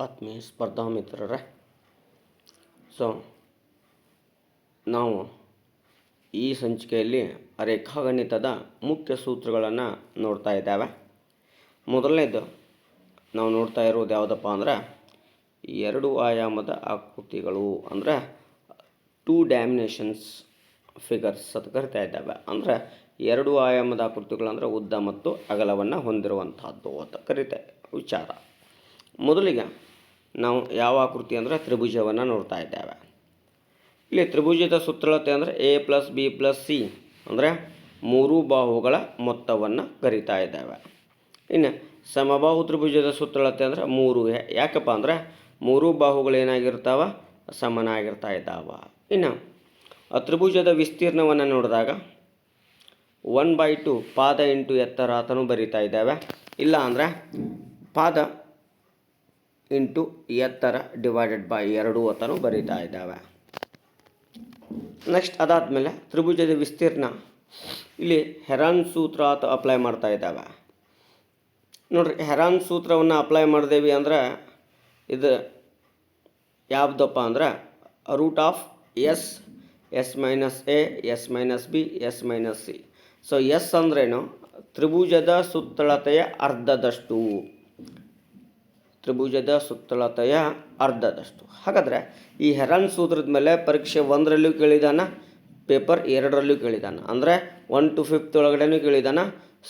ಆತ್ಮೀಯ ಸ್ಪರ್ಧಾ ಮಿತ್ರರೇ, ಸೊ ನಾವು ಈ ಸಂಚಿಕೆಯಲ್ಲಿ ರೇಖಾಗಣಿತದ ಮುಖ್ಯ ಸೂತ್ರಗಳನ್ನು ನೋಡ್ತಾ ಇದ್ದಾವೆ. ಮೊದಲನೇದು ನಾವು ನೋಡ್ತಾ ಇರೋದು ಯಾವುದಪ್ಪ ಅಂದ್ರೆ, ಎರಡು ಆಯಾಮದ ಆಕೃತಿಗಳು ಅಂದರೆ ಟೂ ಡ್ಯಾಮಿನೇಷನ್ಸ್ ಫಿಗರ್ಸ್ ಅಂತ ಕರಿತಾ ಇದ್ದಾವೆ. ಅಂದರೆ ಎರಡು ಆಯಾಮದ ಆಕೃತಿಗಳು ಅಂದರೆ ಉದ್ದ ಮತ್ತು ಅಗಲವನ್ನು ಹೊಂದಿರುವಂಥದ್ದು ಅಂತ ಕರಿತಾ ವಿಚಾರ. ಮೊದಲಿಗೆ ನಾವು ಯಾವ ಆಕೃತಿ ಅಂದರೆ ತ್ರಿಭುಜವನ್ನು ನೋಡ್ತಾ ಇದ್ದೇವೆ. ಇಲ್ಲಿ ತ್ರಿಭುಜದ ಸುತ್ತಳತೆ ಅಂದರೆ A plus B plus C ಅಂದರೆ ಮೂರು ಬಾಹುಗಳ ಮೊತ್ತವನ್ನು ಕರಿತಾ ಇದ್ದೇವೆ. ಇನ್ನು ಸಮಬಾಹು ತ್ರಿಭುಜದ ಸುತ್ತಳತೆ ಅಂದರೆ ಮೂರು. ಯಾಕಪ್ಪ ಅಂದರೆ ಮೂರು ಬಾಹುಗಳು ಏನಾಗಿರ್ತಾವ? ಸಮನಾಗಿರ್ತಾ ಇದ್ದಾವ. ಇನ್ನು ತ್ರಿಭುಜದ ವಿಸ್ತೀರ್ಣವನ್ನು ನೋಡಿದಾಗ ಒನ್ ಬೈ ಟು ಪಾದ ಇಂಟು ಎತ್ತರ ಅಂತಲೂ ಬರಿತಾ ಇದ್ದಾವೆ. ಇಲ್ಲ ಅಂದರೆ ಪಾದ ಇಂಟು ಎತ್ತರ ಡಿವೈಡೆಡ್ ಬೈ ಎರಡು ಅಂತಲೂ ಬರೀತಾ ಇದ್ದಾವೆ. ನೆಕ್ಸ್ಟ್ ಅದಾದಮೇಲೆ ತ್ರಿಭುಜದ ವಿಸ್ತೀರ್ಣ. ಇಲ್ಲಿ ಹೆರಾನ್ ಸೂತ್ರ ಅಂತ ಅಪ್ಲೈ ಮಾಡ್ತಾ ಇದ್ದಾವೆ. ನೋಡ್ರಿ, ಹೆರಾನ್ ಸೂತ್ರವನ್ನು ಅಪ್ಲೈ ಮಾಡಿದೇವಿ ಅಂದ್ರೆ ಇದು ಯಾವುದಪ್ಪ ಅಂದ್ರೆ root of S S minus A S minus B S minus C so S ಅಂದ್ರೇನು? ತ್ರಿಭುಜದ ಸುತ್ತಳತೆಯ ಅರ್ಧದಷ್ಟು. ತ್ರಿಭುಜದ ಸುತ್ತಳತೆಯ ಅರ್ಧದಷ್ಟು. ಹಾಗಾದರೆ ಈ ಹೆರಾನ್ ಸೂತ್ರದ ಮೇಲೆ ಪರೀಕ್ಷೆ ಒಂದರಲ್ಲೂ ಕೇಳಿದಾನ, ಪೇಪರ್ ಎರಡರಲ್ಲೂ ಕೇಳಿದಾನ. ಅಂದರೆ ಒನ್ ಟು ಫಿಫ್ತ್ ಒಳಗಡೆನೂ ಕೇಳಿದಾನ,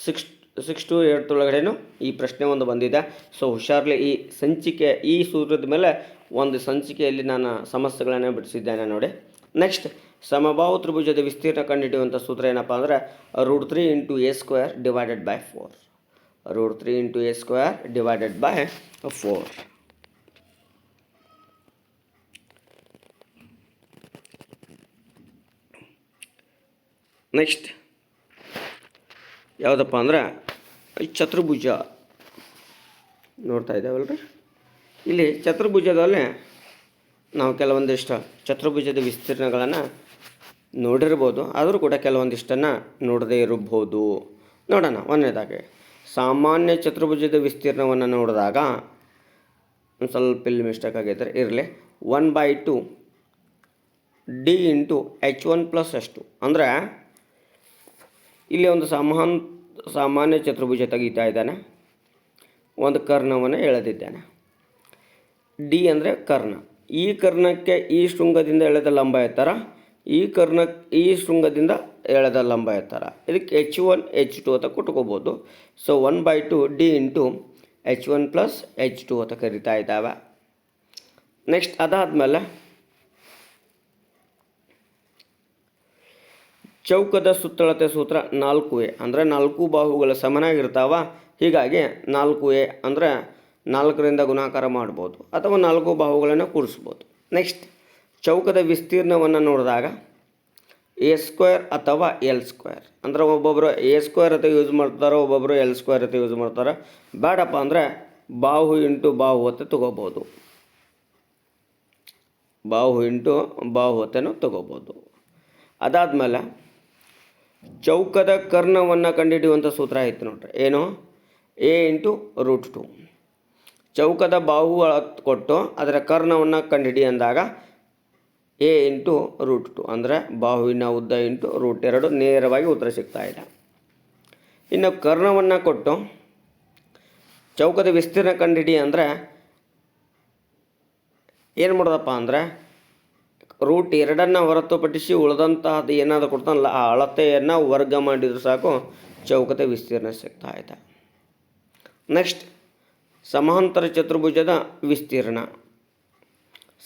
ಸಿಕ್ಸ್ ಸಿಕ್ಸ್ ಟು ಏಟ್ ಒಳಗಡೆನೂ ಈ ಪ್ರಶ್ನೆ ಒಂದು ಬಂದಿದೆ. ಸೊ ಹುಷಾರ್ಲಿ ಈ ಸಂಚಿಕೆ, ಈ ಸೂತ್ರದ ಮೇಲೆ ಒಂದು ಸಂಚಿಕೆಯಲ್ಲಿ ನಾನು ಸಮಸ್ಯೆಗಳನ್ನು ಬಿಡಿಸಿದ್ದೇನೆ ನೋಡಿ. ನೆಕ್ಸ್ಟ್, ಸಮಬಾಹು ತ್ರಿಭುಜದ ವಿಸ್ತೀರ್ಣ ಕಂಡುಹಿಡಿಯುವಂಥ ಸೂತ್ರ ಏನಪ್ಪ ಅಂದರೆ root three into A square divided by four root three into A square divided by four next ಯಾವುದಪ್ಪ ಅಂದ್ರೆ ಚತುರ್ಭುಜ ನೋಡ್ತಾ ಇದ್ದೇವಲ್ರಿ? ಇಲ್ಲಿ ಚತುರ್ಭುಜದಲ್ಲಿ ನಾವು ಕೆಲವೊಂದಿಷ್ಟು ಚತುರ್ಭುಜದ ವಿಸ್ತೀರ್ಣಗಳನ್ನು ನೋಡಿರ್ಬೋದು, ಆದರೂ ಕೂಡ ಕೆಲವೊಂದಿಷ್ಟನ್ನು ನೋಡದೇ ಇರಬಹುದು. ನೋಡೋಣ, ಒಂದನೇದಾಗಿ. ಸಾಮಾನ್ಯ ಚತುರ್ಭುಜದ ವಿಸ್ತೀರ್ಣವನ್ನು ನೋಡಿದಾಗ ಒಂದು ಸ್ವಲ್ಪ ಇಲ್ಲಿ ಮಿಸ್ಟೇಕ್ ಆಗೈತೆ. ಇರಲಿ. One by two D into H one plus ಅಷ್ಟು ಅಂದರೆ ಇಲ್ಲಿ ಒಂದು ಸಮಾನ್, ಸಾಮಾನ್ಯ ಚತುರ್ಭುಜ ತೆಗಿತಾ ಇದ್ದಾನೆ. ಒಂದು ಕರ್ಣವನ್ನು ಎಳೆದಿದ್ದಾನೆ. ಡಿ ಅಂದರೆ ಕರ್ಣ. ಈ ಕರ್ಣಕ್ಕೆ ಈ ಶೃಂಗದಿಂದ ಎಳೆದ ಲಂಬ ಎತ್ತರ. ಈ ಕರ್ಣ, ಈ ಶೃಂಗದಿಂದ ಎಳೆದ ಲಂಬ ಎತ್ತರ. ಇದಕ್ಕೆ ಎಚ್ ಒನ್ ಎಚ್ ಟು ಅಂತ ಕೊಟ್ಕೋಬೋದು. So one by two D into H one plus H two ಅಂತ ಕರಿತಾ ಇದ್ದಾವೆ. ನೆಕ್ಸ್ಟ್ ಅದಾದಮೇಲೆ ಚೌಕದ ಸುತ್ತಳತೆ ಸೂತ್ರ ನಾಲ್ಕು ಎ. ಅಂದರೆ ನಾಲ್ಕು ಬಾಹುಗಳು ಸಮನಾಗಿರ್ತಾವ. ಹೀಗಾಗಿ ನಾಲ್ಕು ಎ ಅಂದರೆ ನಾಲ್ಕರಿಂದ ಗುಣಾಕಾರ ಮಾಡ್ಬೋದು. ಅಥವಾ ನಾಲ್ಕು ಬಾಹುಗಳನ್ನು ಕೂಡಿಸ್ಬೋದು ನೆಕ್ಸ್ಟ್ ಚೌಕದ ವಿಸ್ತೀರ್ಣವನ್ನು ನೋಡಿದಾಗ ಎ ಸ್ಕ್ವೇರ್ ಅಥವಾ ಎಲ್ ಸ್ಕ್ವೇರ್ ಅಂದರೆ ಒಬ್ಬೊಬ್ಬರು ಎ ಸ್ಕ್ವೇರ್ ಅಂತ ಯೂಸ್ ಮಾಡ್ತಾರೆ ಒಬ್ಬೊಬ್ಬರು ಎಲ್ ಸ್ಕ್ವೇರ್ ಅಂತ ಯೂಸ್ ಮಾಡ್ತಾರೆ. ಬೇಡಪ್ಪ ಅಂದರೆ ಬಾಹು ಇಂಟು ಬಾಹು ಅಂತ ತಗೋಬೋದು. ಬಾಹು ಇಂಟು ಬಾಹು ಅಂತನೂ ತಗೋಬೋದು. ಅದಾದಮೇಲೆ ಚೌಕದ ಕರ್ಣವನ್ನು ಕಂಡುಹಿಡಿಯುವಂಥ ಸೂತ್ರ ಆಯಿತು ನೋಡ್ರಿ. ಏನು? A into root two. ಚೌಕದ ಬಾಹುಗಳ ಕೊಟ್ಟು ಅದರ ಕರ್ಣವನ್ನು ಕಂಡುಹಿಡಿ ಅಂದಾಗ ಎ ಇಂಟು ರೂಟ್ ಟು ಅಂದರೆ ಬಾಹುವಿನ ಉದ್ದ ಇಂಟು ರೂಟ್ ಎರಡು ನೇರವಾಗಿ ಉತ್ತರ ಸಿಗ್ತಾ ಇದೆ. ಇನ್ನು ಕರ್ಣವನ್ನು ಕೊಟ್ಟು ಚೌಕದ ವಿಸ್ತೀರ್ಣ ಕಂಡುಹಿಡಿ ಅಂದರೆ ಏನು ಮಾಡೋದಪ್ಪ ಅಂದರೆ ರೂಟ್ ಎರಡನ್ನು ಹೊರತುಪಡಿಸಿ ಉಳಿದಂತಹದ್ದು ಏನಾದರೂ ಕೊಡ್ತಾನಲ್ಲ, ಆ ಅಳತೆಯನ್ನು ವರ್ಗ ಮಾಡಿದರೂ ಸಾಕು ಚೌಕದ ವಿಸ್ತೀರ್ಣ ಸಿಗ್ತಾ ಇದೆ. ನೆಕ್ಸ್ಟ್ ಸಮಾಂತರ ಚತುರ್ಭುಜದ ವಿಸ್ತೀರ್ಣ.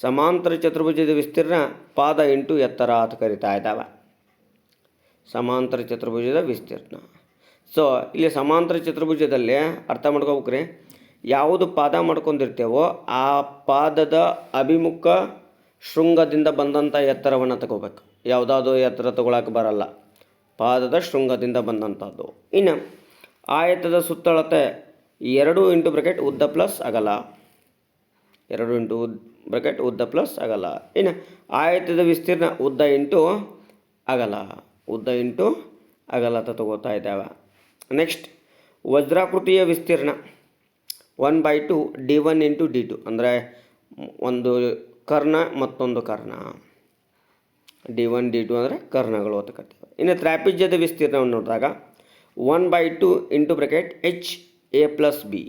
ಸಮಾಂತರ ಚತುರ್ಭುಜದ ವಿಸ್ತೀರ್ಣ ಪಾದ ಇಂಟು ಎತ್ತರ ಅಂತ ಕರಿತಾ ಇದ್ದಾವೆ. ಸಮಾಂತರ ಚತುರ್ಭುಜದ ವಿಸ್ತೀರ್ಣ. ಸೊ ಇಲ್ಲಿ ಸಮಾಂತರ ಚತುರ್ಭುಜದಲ್ಲಿ ಅರ್ಥ ಮಾಡ್ಕೋಬೇಕ್ರಿ. ಯಾವುದು ಪಾದ ಮಾಡ್ಕೊಂಡಿರ್ತೇವೋ ಆ ಪಾದದ ಅಭಿಮುಖ ಶೃಂಗದಿಂದ ಬಂದಂಥ ಎತ್ತರವನ್ನು ತಗೋಬೇಕು. ಯಾವುದಾದ್ರು ಎತ್ತರ ತಗೊಳಕ್ಕೆ ಬರಲ್ಲ. ಪಾದದ ಶೃಂಗದಿಂದ ಬಂದಂಥದ್ದು ಇನ್ನು ಆಯತದ ಸುತ್ತಳತೆ ಎರಡು ಇಂಟು ಬ್ರಕೆಟ್ ಉದ್ದ ಪ್ಲಸ್ ಅಗಲ. ಎರಡು ಇಂಟು ಬ್ರಕೆಟ್ ಉದ್ದ ಪ್ಲಸ್ ಅಗಲ. ಇನ್ನು ಆಯತದ ವಿಸ್ತೀರ್ಣ ಉದ್ದ ಇಂಟು ಆಗಲ್ಲ ಉದ್ದ ಇಂಟು ಆಗಲ್ಲ ಅಂತ ತಗೋತಾ ಇದ್ದಾವೆ. ನೆಕ್ಸ್ಟ್ ವಜ್ರಾಕೃತಿಯ ವಿಸ್ತೀರ್ಣ. One by two D one into D two ಅಂದರೆ ಒಂದು ಕರ್ಣ, ಮತ್ತೊಂದು ಕರ್ಣ. ಡಿ ಒನ್ ಡಿ ಟು ಅಂದರೆ ಕರ್ಣಗಳು ಅಂತ ಕರಿತೀವಿ. ಇನ್ನು ತ್ರಾಪಿಜ್ಯದ ವಿಸ್ತೀರ್ಣವನ್ನು ನೋಡಿದಾಗ one by two into bracket H A plus B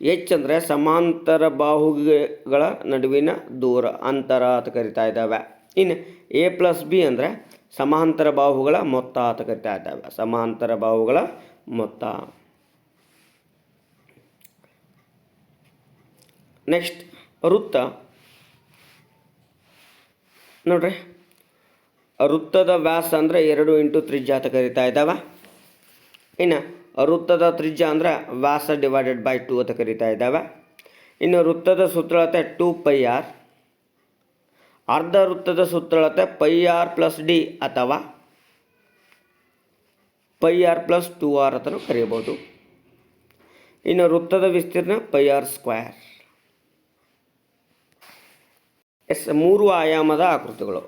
H ಅಂದರೆ ಸಮಾಂತರ ಬಾಹುಗಳ ನಡುವಿನ ದೂರ ಅಂತರ ಅಂತ ಕರಿತಾ ಇದ್ದಾವೆ. ಇನ್ನು ಎ ಪ್ಲಸ್ ಬಿ ಅಂದರೆ ಸಮಾಂತರ ಬಾಹುಗಳ ಮೊತ್ತ ಅಂತ ಕರಿತಾ ಇದ್ದಾವೆ. ಸಮಾಂತರ ಬಾಹುಗಳ ಮೊತ್ತ. ನೆಕ್ಸ್ಟ್ ವೃತ್ತ. ನೋಡ್ರಿ. ವೃತ್ತದ ವ್ಯಾಸ ಅಂದರೆ ಎರಡು ಇಂಟು ತ್ರಿಜ್ಯ ಅಂತ ಕರಿತಾ ಇದ್ದಾವೆ. ಇನ್ನು ವೃತ್ತದ ತ್ರಿಜ್ಯ ಅಂದರೆ ವ್ಯಾಸ ಡಿವೈಡೆಡ್ ಬೈ ಟು ಅಂತ ಕರಿತಾ ಇದ್ದಾವೆ. ಇನ್ನು ವೃತ್ತದ ಸುತ್ತಳತೆ ಟು ಪೈ ಆರ್ ಅರ್ಧ ವೃತ್ತದ ಸುತ್ತಳತೆ ಪೈ ಆರ್ ಪ್ಲಸ್ ಡಿ ಅಥವಾ pi R plus two R ಅಂತಲೂ ಕರೆಯಬಹುದು ಇನ್ನು ವೃತ್ತದ ವಿಸ್ತೀರ್ಣ ಪೈ ಆರ್ ಸ್ಕ್ವೇರ್ ಎಸ್, ಮೂರು ಆಯಾಮದ ಆಕೃತಿಗಳು.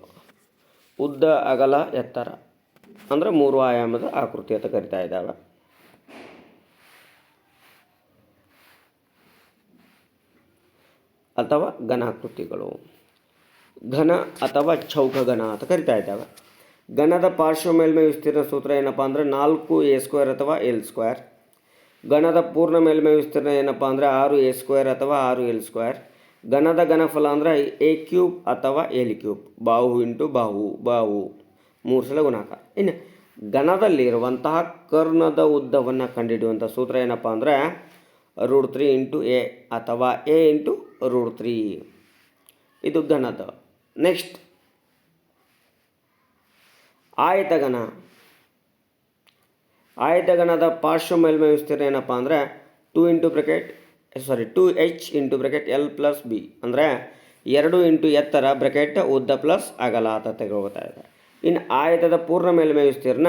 ಉದ್ದ, ಅಗಲ, ಎತ್ತರ. ಅಂದರೆ ಮೂರು ಆಯಾಮದ ಆಕೃತಿ ಅಂತ ಕರಿತಾ ಇದ್ದಾವೆ. ಅಥವಾ ಘನಾಕೃತಿಗಳು. ಘನ ಅಥವಾ ಚೌಕ ಘನ ಅಂತ ಕರಿತಾ ಇದ್ದಾವೆ. ಘನದ ಪಾರ್ಶ್ವ ಮೇಲ್ಮೈ ವಿಸ್ತೀರ್ಣ ಸೂತ್ರ ಏನಪ್ಪ ಅಂದರೆ ನಾಲ್ಕು ಎ ಸ್ಕ್ವೇರ್ ಅಥವಾ ಎಲ್ ಸ್ಕ್ವೇರ್. ಘನದ ಪೂರ್ಣ ಮೇಲ್ಮೈ ವಿಸ್ತೀರ್ಣ ಏನಪ್ಪ ಅಂದರೆ ಆರು ಎ ಸ್ಕ್ವೇರ್ ಅಥವಾ ಆರು ಎಲ್ ಸ್ಕ್ವೇರ್. ಘನದ ಘನಫಲ ಅಂದರೆ ಎ ಕ್ಯೂಬ್ ಅಥವಾ ಎಲ್ ಕ್ಯೂಬ್. ಬಾಹು ಇಂಟು ಬಾಹು ಬಾಹು. ಮೂರು ಸಲ ಗುಣಾಕಾರ. ಇನ್ನು ಘನದಲ್ಲಿರುವಂತಹ ಕರ್ಣದ ಉದ್ದವನ್ನು ಕಂಡುಹಿಡಿಯುವಂಥ ಸೂತ್ರ ಏನಪ್ಪ ಅಂದರೆ ರೂಟ್ ತ್ರೀ ಇಂಟು ಎ ಅಥವಾ ಎ ಇಂಟು ರೂಟ್ ತ್ರೀ ಇದು ಘನದ. ನೆಕ್ಸ್ಟ್ ಆಯತಘನ. ಆಯತಘನದ ಪಾರ್ಶ್ವ ಮೇಲ್ಮೈ ವಿಸ್ತೀರ್ಣ ಏನಪ್ಪ ಅಂದರೆ two into bracket sorry two H into bracket L plus B ಅಂದರೆ ಎರಡು ಇಂಟು ಎತ್ತರ ಬ್ರೆಕೆಟ್ ಉದ್ದ ಪ್ಲಸ್ ಅಗಲ ಅಂತ ತೆಗೆದುಕೊಳ್ತಾ ಇದೆ. ಇನ್ನು ಆಯತದ ಪೂರ್ಣ ಮೇಲ್ಮೈ ವಿಸ್ತೀರ್ಣ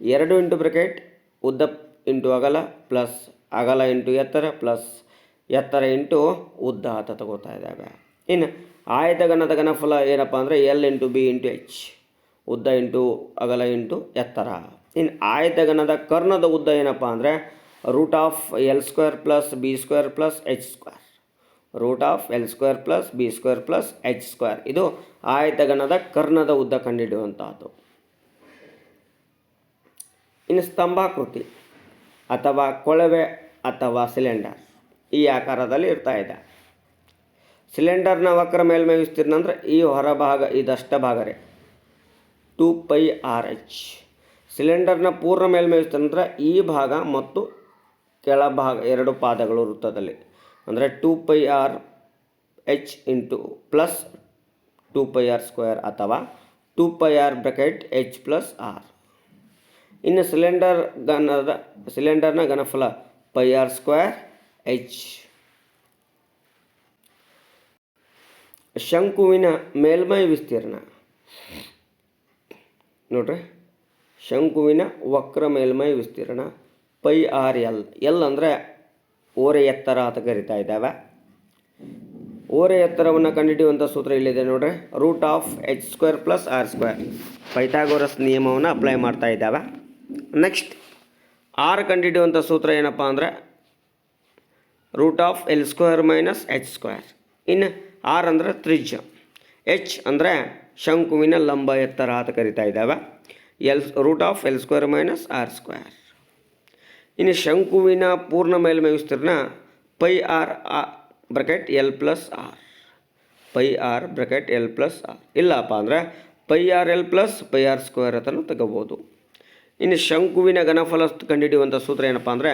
ಎರಡು ಇಂಟು ಬ್ರೆಕೆಟ್ ಉದ್ದ ಇಂಟು ಅಗಲ ಪ್ಲಸ್ ಅಗಲ ಇಂಟು ಎತ್ತರ ಪ್ಲಸ್ ಎತ್ತರ ಇಂಟು ಉದ್ದ ಅಂತ ತಗೋತಾ ಇದ್ದಾವೆ ಇನ್ನು ಆಯತಘನದ ಘನಫಲ ಏನಪ್ಪ ಅಂದರೆ L into B into H. ಉದ್ದ ಇಂಟು ಅಗಲ ಇಂಟು ಎತ್ತರ. ಇನ್ನು ಆಯತಘನದ ಕರ್ಣದ ಉದ್ದ ಏನಪ್ಪ ಅಂದರೆ root of L square plus B square plus H square. Root of L square plus B square plus H square. ಇದು ಆಯತಗಣದ ಕರ್ಣದ ಉದ್ದ ಕಂಡುಹಿಡಿಯುವಂತಹದ್ದು. ಇನ್ನು ಸ್ತಂಭಾಕೃತಿ. ಅಥವಾ ಕೊಳವೆ ಅಥವಾ ಸಿಲಿಂಡರ್. ಈ ಆಕಾರದಲ್ಲಿ ಇರ್ತಾ ಇದೆ. ಸಿಲಿಂಡರ್ನ ವಕ್ರ ಮೇಲ್ಮೈ ವಿಸ್ತೀರ್ಣ ಅಂದರೆ ಈ ಹೊರಭಾಗ ಇದಷ್ಟ ಭಾಗ ರೀ ಟು ಪೈ ಆರ್ ಎಚ್. ಸಿಲಿಂಡರ್ನ ಪೂರ್ಣ ಮೇಲ್ಮೈ ವಿಸ್ತೀರ್ಣ ಅಂದರೆ ಈ ಭಾಗ ಮತ್ತು ಕೆಳಭಾಗ, ಎರಡು ಪಾದಗಳು ವೃತ್ತದಲ್ಲಿ. ಅಂದರೆ two pi R H into plus two pi R square ಅಥವಾ two pi R bracket H plus R. ಇನ್ನು ಸಿಲಿಂಡರ್ ಘನದ ಸಿಲಿಂಡರ್ನ ಘನಫಲ ಪೈ ಆರ್ ಸ್ಕ್ವೇರ್ ಎಚ್ ಶಂಕುವಿನ ಮೇಲ್ಮೈ ವಿಸ್ತೀರ್ಣ. ನೋಡ್ರಿ. ಶಂಕುವಿನ ವಕ್ರ ಮೇಲ್ಮೈ ವಿಸ್ತೀರ್ಣ ಪೈ ಆರ್ ಎಲ್ ಎಲ್ ಅಂದರೆ ಓರೆ ಎತ್ತರ ಅಂತ ಕರಿತಾ ಇದ್ದಾವೆ. ಓರೆ ಎತ್ತರವನ್ನು ಕಂಡುಹಿಡಿಯುವಂಥ ಸೂತ್ರ ಇಲ್ಲಿದೆ ನೋಡ್ರಿ? Root of H square plus R square Pythagoras ನಿಯಮವನ್ನು ಅಪ್ಲೈ ಮಾಡ್ತಾ ಇದ್ದಾವೆ. ನೆಕ್ಸ್ಟ್ ಆರ್ ಕಂಡಿಡಿಯುವಂಥ ಸೂತ್ರ ಏನಪ್ಪ ಅಂದರೆ root of L square minus H square ಇನ್ನು ಆರ್ ಅಂದರೆ ತ್ರಿಜ್ಯ. ಎಚ್ ಅಂದರೆ ಶಂಕುವಿನ ಲಂಬ ಎತ್ತರ ಅಂತ ಕರಿತಾ ಇದ್ದಾವೆ. L root of L square minus R square ಇನ್ನು ಶಂಕುವಿನ ಪೂರ್ಣ ಮೇಲ್ಮೈ ವಿಸ್ತೀರ್ಣ ಪೈ ಆರ್ ಆ bracket L plus R pi R bracket L plus R ಇಲ್ಲಪ್ಪ ಅಂದರೆ pi R L plus pi R square ಅಂತಲೂ ತಗೋಬೋದು. ಇನ್ನು ಶಂಕುವಿನ ಘನಫಲ ಕಂಡುಹಿಡಿಯುವಂಥ ಸೂತ್ರ ಏನಪ್ಪ ಅಂದರೆ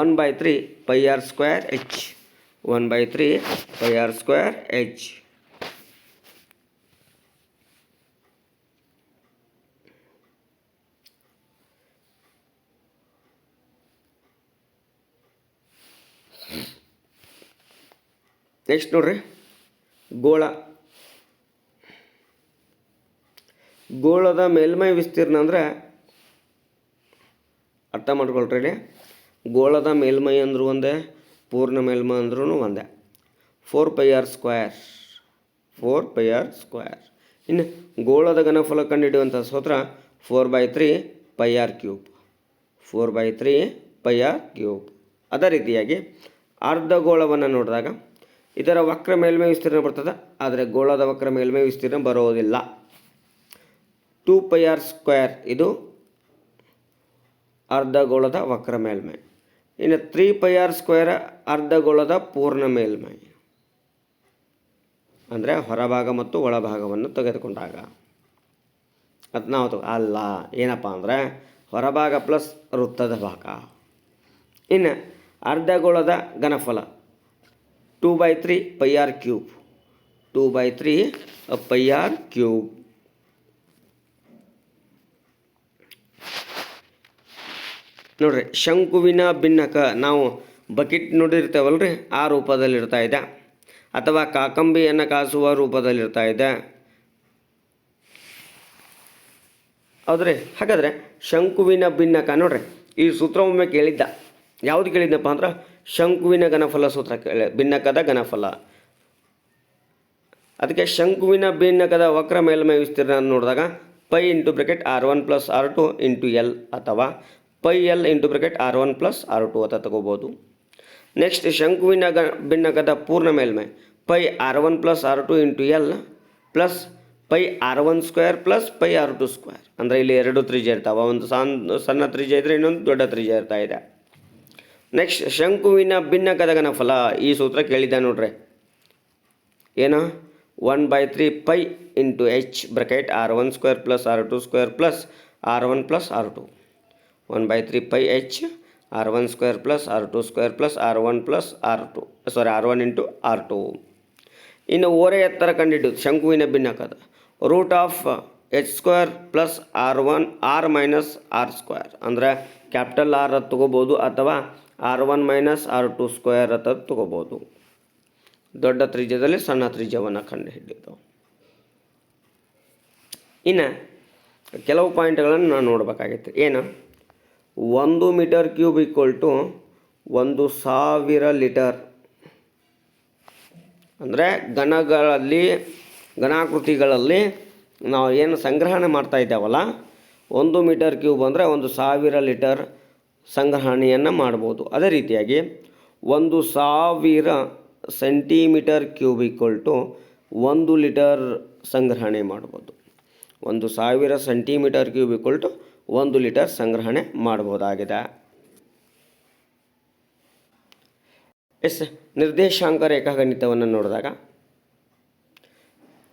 one by three pi R square H one by three pi R square H next ನೋಡ್ರಿ. ಗೋಳ. ಗೋಳದ ಮೇಲ್ಮೈ ವಿಸ್ತೀರ್ಣ ಅಂದರೆ ಅರ್ಥ ಮಾಡ್ಕೊಳ್ರಿ. ಗೋಳದ ಮೇಲ್ಮೈ ಅಂದರೂ ಒಂದೇ, ಪೂರ್ಣ ಮೇಲ್ಮೈ ಅಂದ್ರೂ ಒಂದೇ. Four pi R square four pi R square ಇನ್ನು ಗೋಳದ ಘನಫಲ ಕಂಡುಹಿಡಿಯುವಂಥ ಸೂತ್ರ four by three pi R cube four by three pi R cube ಅದೇ ರೀತಿಯಾಗಿ ಅರ್ಧ ಗೋಳವನ್ನು ನೋಡಿದಾಗ ಇದರ ವಕ್ರ ಮೇಲ್ಮೈ ವಿಸ್ತೀರ್ಣ ಬರ್ತದೆ, ಆದರೆ ಗೋಳದ ವಕ್ರ ಮೇಲ್ಮೈ ವಿಸ್ತೀರ್ಣ ಬರೋದಿಲ್ಲ. ಟೂ ಪೈ ಆರ್ ಸ್ಕ್ವೇರ್ ಇದು ಅರ್ಧಗೋಳದ ವಕ್ರ ಮೇಲ್ಮೈ. ಇನ್ನು ತ್ರೀ ಪೈ ಆರ್ ಸ್ಕ್ವೇರ್ ಅರ್ಧಗೋಳದ ಪೂರ್ಣ ಮೇಲ್ಮೈ. ಅಂದರೆ ಹೊರಭಾಗ ಮತ್ತು ಒಳಭಾಗವನ್ನು ತೆಗೆದುಕೊಂಡಾಗ. ಅದು ನಾವು ಅಲ್ಲ, ಏನಪ್ಪ ಅಂದರೆ ಹೊರಭಾಗ ಪ್ಲಸ್ ವೃತ್ತದ ಭಾಗ. ಇನ್ನು ಅರ್ಧಗೋಳದ ಘನಫಲ two by three pi R cube two by three pi R cube ನೋಡ್ರಿ, ಶಂಕುವಿನ ಭಿನ್ನಕ ನಾವು ಬಕೆಟ್ ರೀ ಆ ರೂಪದಲ್ಲಿರ್ತಾ ಇದೆ. ಅಥವಾ ಕಾಕಂಬಿಯನ್ನು ಕಾಸುವ ರೂಪದಲ್ಲಿರ್ತಾ ಇದೆ. ಹೌದ್ರಿ? ಹಾಗಾದರೆ ಶಂಕುವಿನ ಭಿನ್ನಕ ನೋಡ್ರಿ, ಈ ಸೂತ್ರ ಒಮ್ಮೆ ಕೇಳಿದ್ದ. ಯಾವುದು ಕೇಳಿದ್ದಪ್ಪ ಅಂದ್ರೆ, ಶಂಕುವಿನ ಘನಫಲ ಸೂತ್ರ ಕೇಳಿ, ಭಿನ್ನಕದ ಘನಫಲ. ಅದಕ್ಕೆ ಶಂಕುವಿನ ಭಿನ್ನಕದ ವಕ್ರ ಮೇಲ್ಮೈ ವಿಸ್ತೀರ್ಣ ನೋಡಿದಾಗ, pi into bracket R one plus R two into L ಅಥವಾ pi L into bracket R one plus R two ಅಂತ ತಗೋಬೋದು. ನೆಕ್ಸ್ಟ್ ಶಂಕುವಿನ ಗ ಭಿನ್ನಕದ ಪೂರ್ಣ ಮೇಲ್ಮೈ. Pi R one plus R two into L plus pi R one square plus pi R two square. ಅಂದರೆ ಇಲ್ಲಿ ಎರಡು ತ್ರಿಜ್ಯ ಇರ್ತಾವೆ. ಒಂದು ಸಣ್ಣ ಸಣ್ಣ ತ್ರಿಜ್ಯ ಇದ್ದರೆ ಇನ್ನೊಂದು ದೊಡ್ಡ ತ್ರಿಜ್ಯ ಇರ್ತಾ ಇದೆ. ನೆಕ್ಸ್ಟ್ ಶಂಕುವಿನ ಭಿನ್ನಕದ ಫಲ ಈ ಸೂತ್ರ ಕೇಳಿದ್ದೆ ನೋಡ್ರಿ. ಏನು? One by three pi into H bracket R one square plus R two square plus R one plus R two. One by three pi H, R one square plus, R two square plus, R one plus, R two sorry R one into R two. ಇನ್ನು ಓರೆ ಎತ್ತರ ಕಂಡಿಡಿದು ಶಂಕುವಿನ ಭಿನ್ನಕದ. Root of H square plus R one, R minus R square. ಅಂದರೆ capital R ಅದು ತೊಗೋಬೋದು, ಅಥವಾ R one minus R two square ಅಂತ ತೊಗೋಬೋದು. ದೊಡ್ಡ ತ್ರಿಜ್ಯದಲ್ಲಿ ಸಣ್ಣ ತ್ರಿಜ್ಯವನ್ನು ಕಂಡುಹಿಡಿದು. ಇನ್ನು ಕೆಲವು ಪಾಯಿಂಟ್ಗಳನ್ನು ನಾವು ನೋಡಬೇಕಾಗಿತ್ತು. ಏನು? ಒಂದು ಮೀಟರ್ ಕ್ಯೂಬ್ ಈಕ್ವಲ್ ಟು ಒಂದು ಸಾವಿರ ಲೀಟರ್. ಅಂದರೆ ಘನಗಳಲ್ಲಿ, ಘನಾಕೃತಿಗಳಲ್ಲಿ ನಾವು ಏನು ಸಂಗ್ರಹಣೆ ಮಾಡ್ತಾ ಇದ್ದೇವಲ್ಲ, ಒಂದು ಮೀಟರ್ ಕ್ಯೂಬ್ ಅಂದರೆ ಒಂದು ಸಾವಿರ ಲೀಟರ್ ಸಂಗ್ರಹಣೆಯನ್ನು ಮಾಡ್ಬೋದು. ಅದೇ ರೀತಿಯಾಗಿ ಒಂದು ಸಾವಿರ ಸೆಂಟಿಮೀಟರ್ ಕ್ಯೂಬ್ ಈಕ್ವಲ್ ಟು ಒಂದು ಲೀಟರ್ ಸಂಗ್ರಹಣೆ ಮಾಡ್ಬೋದು. ಒಂದು ಸಾವಿರ ಸೆಂಟಿಮೀಟರ್ ಕ್ಯೂಬ್ ಈಕ್ವಲ್ ಟು ಒಂದು ಲೀಟರ್ ಸಂಗ್ರಹಣೆ ಮಾಡಬಹುದಾಗಿದೆ. ಎಸ್ ನಿರ್ದೇಶಾಂಕ ರೇಖಾಗಣಿತವನ್ನು ನೋಡಿದಾಗ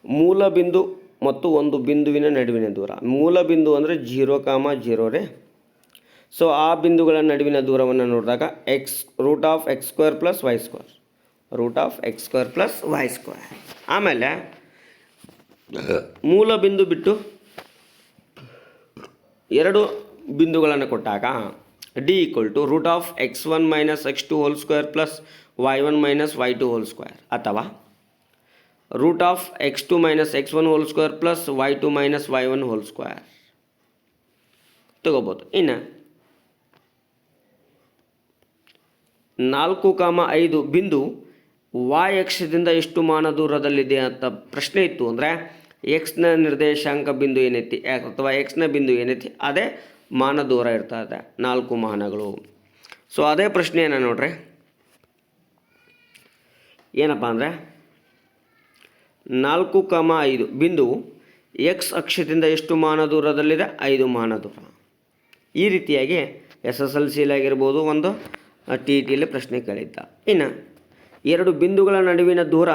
ಮೂಲ ಬಿಂದು ಮತ್ತು ಒಂದು ಬಿಂದುವಿನ ನಡುವಿನ ದೂರ. ಮೂಲ ಬಿಂದು ಅಂದರೆ ಜೀರೋ ಕಾಮ ಜೀರೋ ರೇ. ಸೊ ಆ ಬಿಂದುಗಳ ನಡುವಿನ ದೂರವನ್ನು ನೋಡಿದಾಗ X root of X square plus Y square root of X square plus Y square ಆಮೇಲೆ ಮೂಲ ಬಿಂದು ಬಿಟ್ಟು ಎರಡು ಬಿಂದುಗಳನ್ನು ಕೊಟ್ಟಾಗ D equal to root of X one minus X two whole square plus Y one minus Y two whole square ಅಥವಾ root of X two minus X one whole square plus Y two minus Y one whole square ತಗೋಬೋದು. ಇನ್ನು ನಾಲ್ಕು ಕಾಮ ಐದು ಬಿಂದು Y ಅಕ್ಷದಿಂದ ಎಷ್ಟು ಮಾನ ದೂರದಲ್ಲಿದೆ ಅಂತ ಪ್ರಶ್ನೆ ಇತ್ತು ಅಂದರೆ ಎಕ್ಸ್ನ ನಿರ್ದೇಶಾಂಕ ಬಿಂದು ಏನೈತಿ? ಅಥವಾ ಎಕ್ಸ್ನ ಬಿಂದು ಏನೈತಿ? ಅದೇ ಮಾನ ದೂರ ಇರ್ತದೆ, ನಾಲ್ಕು ಮಾನಗಳು. ಸೊ ಅದೇ ಪ್ರಶ್ನೆಯನ್ನು ನೋಡ್ರಿ. ಏನಪ್ಪ ಅಂದರೆ, ನಾಲ್ಕು ಕಮ ಐದು ಬಿಂದು ಎಕ್ಸ್ ಅಕ್ಷದಿಂದ ಎಷ್ಟು ಮಾನ ದೂರದಲ್ಲಿದೆ ಐದು ಮಾನ ದೂರ ಈ ರೀತಿಯಾಗಿ ಎಸ್ ಎಸ್ ಎಲ್ ಸಿಲಾಗಿರ್ಬೋದು ಒಂದು ಟಿ ಇ ಟಿಲಿ ಪ್ರಶ್ನೆ ಕೇಳಿದ್ದ. ಇನ್ನು ಎರಡು ಬಿಂದುಗಳ ನಡುವಿನ ದೂರ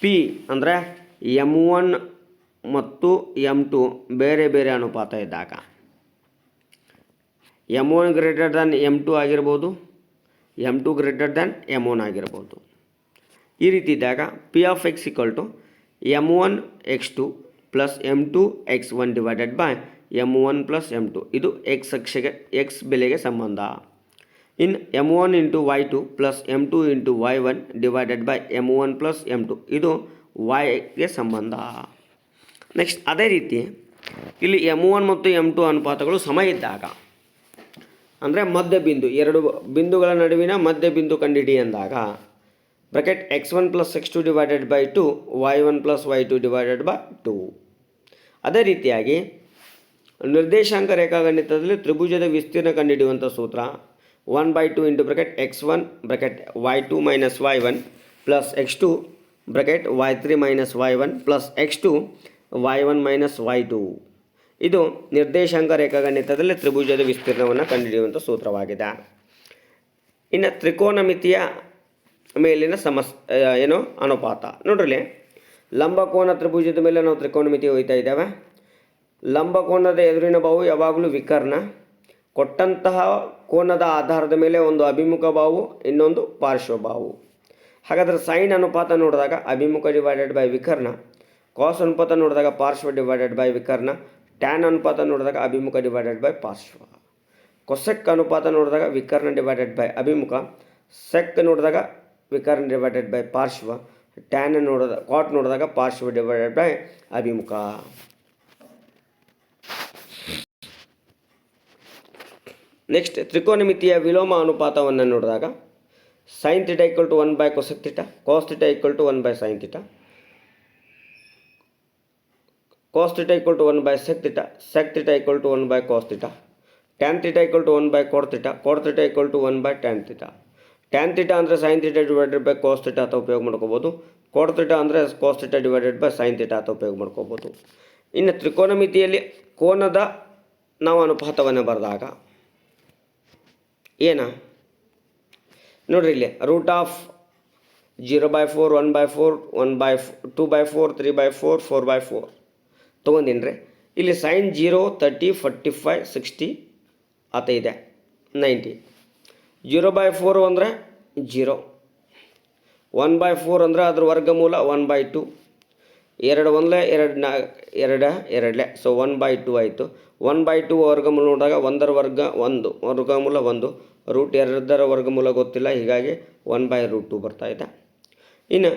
ಪಿ ಅಂದರೆ ಎಂ ಒನ್ ಮತ್ತು ಎಂ ಟು ಬೇರೆ ಬೇರೆ ಅನುಪಾತ ಇದ್ದಾಗ. M one greater than M two ಆಗಿರ್ಬೋದು, M two greater than M one ಆಗಿರ್ಬೋದು. ಈ ರೀತಿ ಇದ್ದಾಗ P of X equal to M one X two plus M two X one divided by M one plus M two. ಇದು X ಅಕ್ಷಗೆ X ಬೆಲೆಗೆ ಸಂಬಂಧ. ಇನ್ M one into Y two plus M two into Y one divided by M one plus M two. ಇದು ವೈಗೆ ಸಂಬಂಧ. Next ಅದೇ ರೀತಿ ಇಲ್ಲಿ ಎಂ ಒನ್ ಮತ್ತು ಎಂ ಟು ಅನುಪಾತಗಳು ಸಮ ಇದ್ದಾಗ, ಅಂದರೆ ಮಧ್ಯ ಬಿಂದು, ಎರಡು ಬಿಂದುಗಳ ನಡುವಿನ ಮಧ್ಯ ಬಿಂದು ಕಂಡಿಡಿ ಅಂದಾಗ, bracket X one plus X two divided by two Y one plus Y two divided by two ಅದೇ ರೀತಿಯಾಗಿ ನಿರ್ದೇಶಾಂಕ ರೇಖಾಗಣಿತದಲ್ಲಿ ತ್ರಿಭುಜದ ವಿಸ್ತೀರ್ಣ ಕಂಡುಹಿಡಿಯುವಂಥ ಸೂತ್ರ one by two into bracket X one bracket Y two minus Y one plus X two bracket Y three minus Y one plus X two Y one minus Y two ಇದು ನಿರ್ದೇಶಾಂಕ ರೇಖಾಗಣಿತದಲ್ಲಿ ತ್ರಿಭುಜದ ವಿಸ್ತೀರ್ಣವನ್ನು ಕಂಡುಹಿಡಿಯುವಂಥ ಸೂತ್ರವಾಗಿದೆ. ಇನ್ನು ತ್ರಿಕೋನಮಿತಿಯ ಮೇಲಿನ ಸಮಸ್ ಏನು, ಅನುಪಾತ. ನೋಡ್ರಿ ಲಂಬಕೋನ ತ್ರಿಭುಜದ ಮೇಲೆ ನಾವು ತ್ರಿಕೋನಮಿತಿ ಹೋಗ್ತಾ ಇದ್ದೇವೆ. ಲಂಬಕೋನದ ಎದುರಿನ ಬಾವು ಯಾವಾಗಲೂ ವಿಕರ್ಣ. ಕೊಟ್ಟಂತಹ ಕೋನದ ಆಧಾರದ ಮೇಲೆ ಒಂದು ಅಭಿಮುಖ ಬಾವು, ಇನ್ನೊಂದು ಪಾರ್ಶ್ವಭಾವು ಹಾಗಾದರೆ ಸೈನ್ ಅನುಪಾತ ನೋಡಿದಾಗ ಅಭಿಮುಖ ಡಿವೈಡೆಡ್ ಬೈ ವಿಕರ್ಣ. ಕಾಸ್ ಅನುಪಾತ ನೋಡಿದಾಗ ಪಾರ್ಶ್ವ ಡಿವೈಡೆಡ್ ಬೈ ವಿಕರ್ಣ ಟ್ಯಾನ್ ಅನುಪಾತ ನೋಡಿದಾಗ ಅಭಿಮುಖ ಡಿವೈಡೆಡ್ ಬೈ ಪಾರ್ಶ್ವ. ಕೊಸೆಕ್ ಅನುಪಾತ ನೋಡಿದಾಗ ವಿಕರ್ಣ ಡಿವೈಡೆಡ್ ಬೈ ಅಭಿಮುಖ. ಸೆಕ್ ನೋಡಿದಾಗ ವಿಕರ್ಣ ಡಿವೈಡೆಡ್ ಬೈ ಪಾರ್ಶ್ವ. ಟ್ಯಾನ್ ನೋಡಿದ ಕಾಟ್ ನೋಡಿದಾಗ ಪಾರ್ಶ್ವ ಡಿವೈಡೆಡ್ ಬೈ ಅಭಿಮುಖ. ನೆಕ್ಸ್ಟ್ ತ್ರಿಕೋನಮಿತಿಯ ವಿಲೋಮ ಅನುಪಾತವನ್ನು ನೋಡಿದಾಗ sine theta equal to one by cosec theta cos theta equal to one by sine theta cos theta equal to one by sec theta sec theta equal to one by cos theta tan theta equal to one by cot theta cot theta equal to one by tan theta tan theta ಅಂದರೆ sine theta divided by cos theta ಅಂತ ಉಪಯೋಗ ಮಾಡ್ಕೋಬೋದು. Cot theta ಅಂದರೆ cos theta divided by sine theta ಅಂತ ಉಪಯೋಗ ಮಾಡ್ಕೋಬೋದು. ಇನ್ನು ತ್ರಿಕೋನಮಿತಿಯಲ್ಲಿ ಕೋನದ ನಾವು ಅನುಪಾತವನ್ನು ಬರೆದಾಗ ಏನ? ನೋಡ್ರಿ ಇಲ್ಲಿ root of zero by four one by four one by two by four three by four four by four ತೊಗೊಂಡಿನಿ ರೀ ಇಲ್ಲಿ sine zero thirty forty five sixty ಆತ ಇದೆ. ನೈಂಟಿ ಜೀರೋ ಬೈ ಫೋರು ಅಂದರೆ ಜೀರೋ ಒನ್ ಬೈ ಫೋರ್ ಅಂದರೆ ಅದ್ರ ವರ್ಗಮೂಲ one by to ಎರಡು ಒಂದಲೇ ಎರಡು ನಾ, ಎರಡ, ಎರಡಲೆ. ಸೊ ಒನ್ ಬೈ ಟು ಆಯಿತು. ಒನ್ ಬೈ ಟು ವರ್ಗಮೂಲ ನೋಡಿದಾಗ ಒಂದರ ವರ್ಗ ಒಂದು, ವರ್ಗಮೂಲ ಒಂದು. ರೂಟ್ ಎರಡರ ವರ್ಗಮೂಲ ಗೊತ್ತಿಲ್ಲ, ಹೀಗಾಗಿ ಒನ್ ಬೈ ರೂಟ್ ಟು ಬರ್ತಾ ಇದೆ. ಇನ್ನು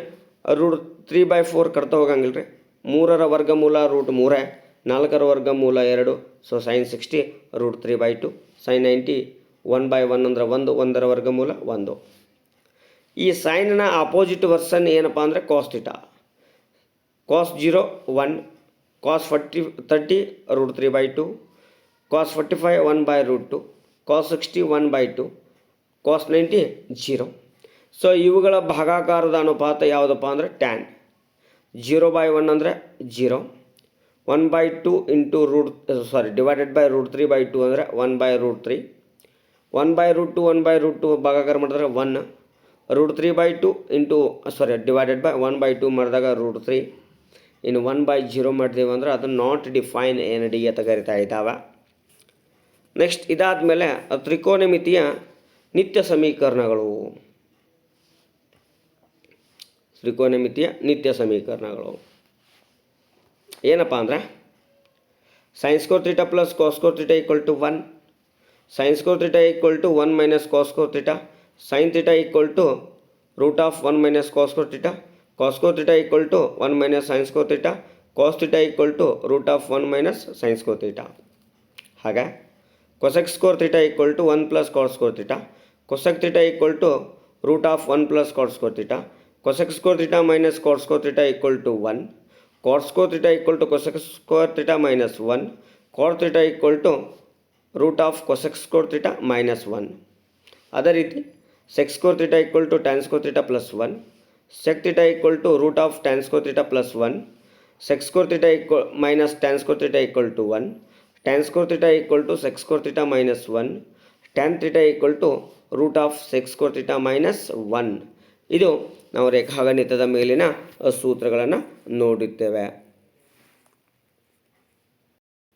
ರೂಟ್ ತ್ರೀ ಬೈ ಫೋರ್ ಕಡ್ತಾ ಹೋಗಂಗಿಲ್ಲ ರೀ ಮೂರರ ವರ್ಗಮೂಲ ರೂಟ್ ಮೂರೇ, ನಾಲ್ಕರ ವರ್ಗಮೂಲ ಎರಡು so sine sixty root three by two sine ninety one by one ಅಂದ್ರೆ ಒಂದು, ಒಂದರ ವರ್ಗಮೂಲ ಒಂದು. ಈ ಸೈನ್ನ ಅಪೋಸಿಟ್ ವರ್ಸನ್ ಏನಪ್ಪ ಅಂದರೆ cos theta cos zero one cos forty thirty root three by two cos forty five one by root two cos sixty one by two cos ninety zero so ಇವುಗಳ ಭಾಗಾಕಾರದ ಅನುಪಾತ ಯಾವುದಪ್ಪ ಅಂದರೆ ಟ್ಯಾನ್ ಜೀರೋ ಬೈ ಒನ್ ಅಂದರೆ zero. One by two into root sorry divided by root three by two ಅಂದರೆ one by root three one by root two, one by root two ಭಾಗಾಕಾರ ಮಾಡಿದ್ರೆ one. Root three by two into sorry divided by one by two ಮಾಡಿದಾಗ root three ಇನ್ನು one by zero ಮಾಡಿದೆವು ಅಂದರೆ ಅದು not define N D ಅಂತ ಕರಿತಾ ಇದ್ದಾವೆ. Next ಇದಾದಮೇಲೆ ತ್ರಿಕೋನಮಿತಿಯ ನಿತ್ಯ ಸಮೀಕರಣಗಳು. ತ್ರಿಕೋನಮಿತಿಯ ನಿತ್ಯ ಸಮೀಕರಣಗಳು. ಏನಪ್ಪ ಅಂದರೆ sine square theta plus cos square theta equal to one sine square theta equal to one minus cos square theta sine theta equal to root of one minus cos square theta theta theta equal to one minus sine square theta cos theta equal to root of one minus sine square theta ಹಾಗೆ cosec square theta equal to one plus cot square theta cosec theta equal to root of one plus square theta cosec square theta minus cot square theta equal to one cot square theta equal to cosec square theta minus one cot theta equal to root of cosec square theta minus one ಅದೇ ರೀತಿ sec square theta equal to tan square theta plus one sec theta equal to root of tan square theta plus one sec square theta equal minus tan square theta equal to one tan square theta equal to sec square theta minus one tan theta equal to root of sec square theta minus one ಇದು ನಾವು ರೇಖಾಗಣಿತದ ಮೇಲಿನ ಸೂತ್ರಗಳನ್ನು ನೋಡಿದ್ದೇವೆ.